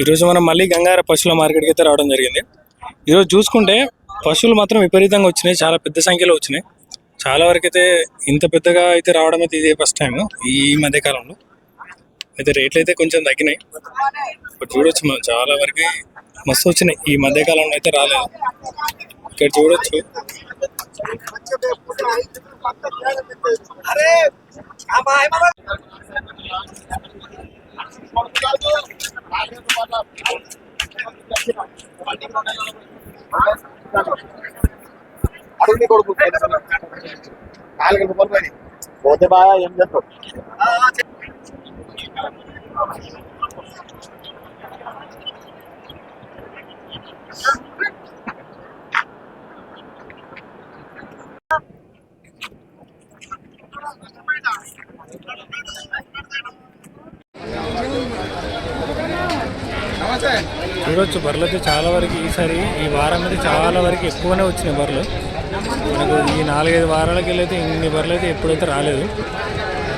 ఈరోజు మనం మళ్ళీ గంగార పశువుల మార్కెట్కి అయితే రావడం జరిగింది. ఈరోజు చూసుకుంటే పశువులు మాత్రం విపరీతంగా వచ్చినాయి. చాలా పెద్ద సంఖ్యలో వచ్చినాయి. చాలా వరకు అయితే ఇంత పెద్దగా అయితే రావడం అయితే ఇదే ఫస్ట్ టైం ఈ మధ్య కాలంలో. అయితే రేట్లు అయితే కొంచెం తగ్గినాయి. ఇప్పుడు చూడొచ్చు మనం చాలా వరకు మస్తు వచ్చినాయి. ఈ మధ్య కాలంలో అయితే రాలేదు. ఇక్కడ చూడొచ్చు. అడుగుని కొడుకు నాలుగు రూపాయలు పోయినాయి పోతే బాగా ఏం చేస్తావు చూడొచ్చు బర్రెలు అయితే చాలా వరకు ఈసారి ఈ వారం అయితే చాలా వరకు ఎక్కువనే వచ్చినాయి బర్రెలు. మనకు ఈ నాలుగైదు వారాలకి వెళ్ళి ఇన్ని బర్రెలు అయితే ఎప్పుడైతే రాలేదు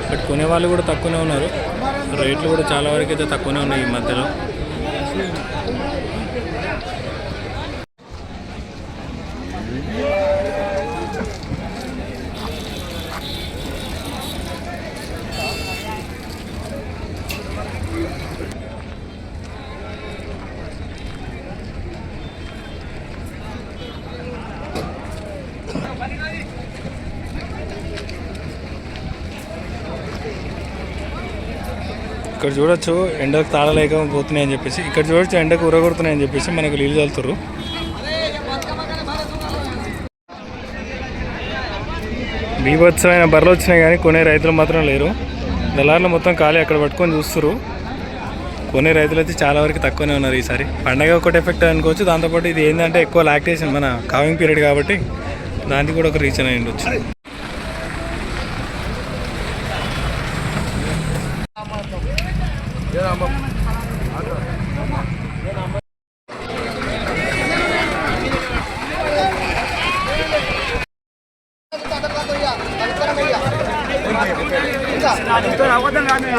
బట్ కొనేవాళ్ళు కూడా తక్కువనే ఉన్నారు. రేట్లు కూడా చాలా వరకు అయితే తక్కువనే ఉన్నాయి ఈ మధ్యలో. ఇక్కడ చూడొచ్చు ఎండకు తాళలేక పోతున్నాయి అని చెప్పేసి. ఇక్కడ చూడొచ్చు ఎండకు ఉరగొడుతున్నాయి అని చెప్పేసి మనకు నీళ్ళు చల్లుతురు బీభత్సమైన బర్రెలు వచ్చినాయి కానీ కొనే రైతులు మాత్రం లేరు. దళారులు మొత్తం ఖాళీ అక్కడ పట్టుకొని చూస్తురు కొనే రైతులు అయితే చాలా వరకు తక్కువనే ఉన్నారు ఈసారి. పండగ ఒకటి ఎఫెక్ట్ అనుకోవచ్చు. దాంతోపాటు ఇది ఏంటంటే ఎక్కువ లాక్టేషన్ మన కావింగ్ పీరియడ్ కాబట్టి దానికి కూడా ఒక రీజన్ అయ్యి ఉండొచ్చు. అవద్దం కానీ